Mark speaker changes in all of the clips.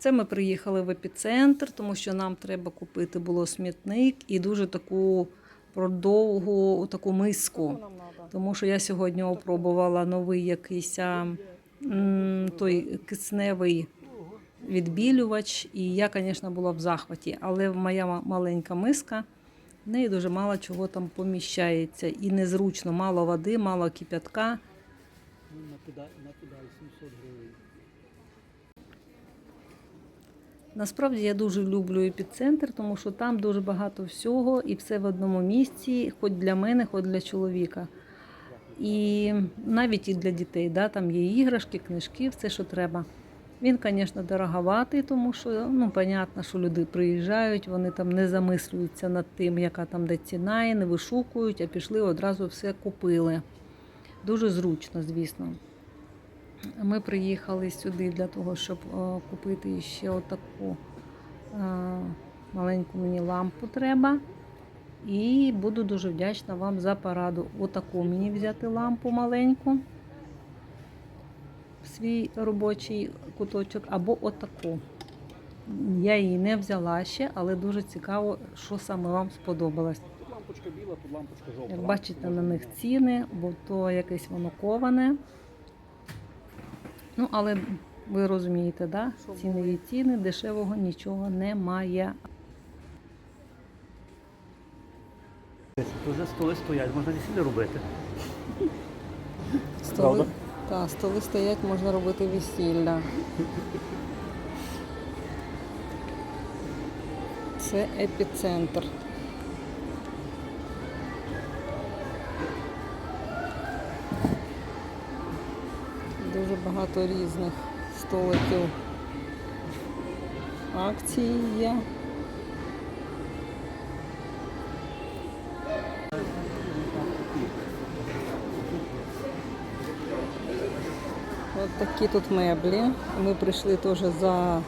Speaker 1: Це ми приїхали в епіцентр, тому що нам треба купити було смітник і дуже таку продовгу таку миску. Тому що я сьогодні опробувала новий якийсь м, той кисневий відбілювач, і я, звісно, була в захваті, але моя маленька миска, в неї дуже мало чого там поміщається. І незручно, мало води, мало кип'ятка.
Speaker 2: На педаль 700 гривень.
Speaker 1: Насправді я дуже люблю епіцентр, тому що там дуже багато всього і все в одному місці, хоч для мене, хоч для чоловіка. І навіть і для дітей, да, там є іграшки, книжки, все, що треба. Він, звісно, дороговатий, тому що ну, понятно, що люди приїжджають, вони там не замислюються над тим, яка там де ціна, і не вишукують, а пішли одразу все купили. Дуже зручно, звісно. Ми приїхали сюди для того, щоб е, купити ще отаку е, маленьку мені лампу треба. І буду дуже вдячна вам за пораду. Отаку мені взяти лампу маленьку в свій робочий куточок, або отаку. Я її не взяла ще, але дуже цікаво, що саме вам сподобалось.
Speaker 2: Тут лампочка біла, тут лампочка жовта.
Speaker 1: Як бачите на них ціни, бо то якесь воно коване. Ну, але ви розумієте, да? ціни є ціни, дешевого нічого немає.
Speaker 2: Тут вже столи стоять, можна весілля робити.
Speaker 1: Столи,
Speaker 2: Правда?
Speaker 1: та, столи стоять, можна робити весілля. Це епіцентр. Багато різних столиків. Акції є. От такі тут меблі. Ми прийшли теж за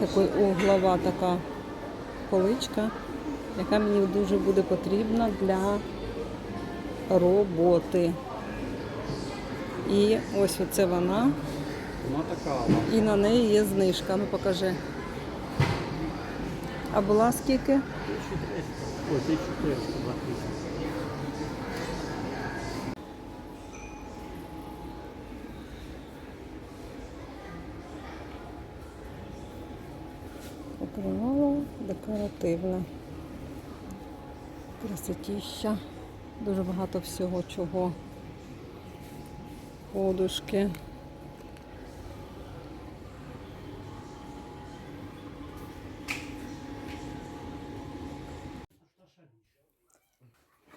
Speaker 1: такою углова така поличка, яка мені дуже буде потрібна для роботи. І ось оце вона.
Speaker 2: Вона така.
Speaker 1: І на неї є знижка. Ну покажи. А була скільки?
Speaker 2: 1300. Ой, 1400, 28.
Speaker 1: Покривало декоративне. Красотіща. Дуже багато всього чого. Подушки.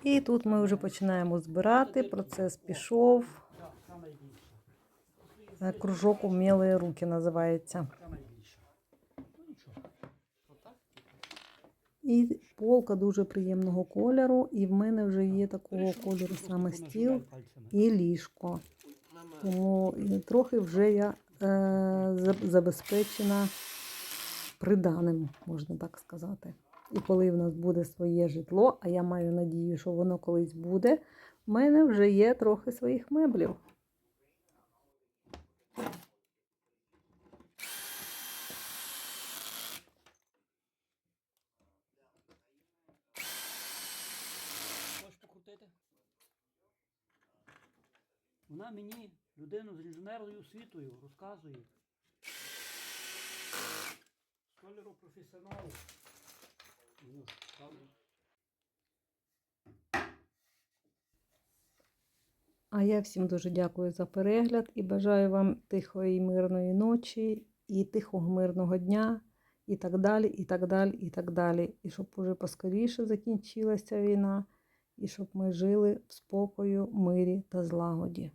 Speaker 1: І тут ми вже починаємо збирати. Процес пішов. Е, Кружок умілі руки називається. І полка дуже приємного кольору, і в мене вже є такого кольору саме стіл і ліжко. Тому трохи вже я е, забезпечена приданим, можна так сказати. І коли в нас буде своє житло, а я маю надію, що воно колись буде, в мене вже є трохи своїх меблів.
Speaker 2: Вона мені, людину з інженерною освітою, розказує. Школяру професіоналу.
Speaker 1: А я всім дуже дякую за перегляд і бажаю вам тихої мирної ночі, і тихого мирного дня, і так далі, і так далі, і так далі. І щоб уже поскоріше закінчилася війна, і щоб ми жили в спокою, мирі та злагоді.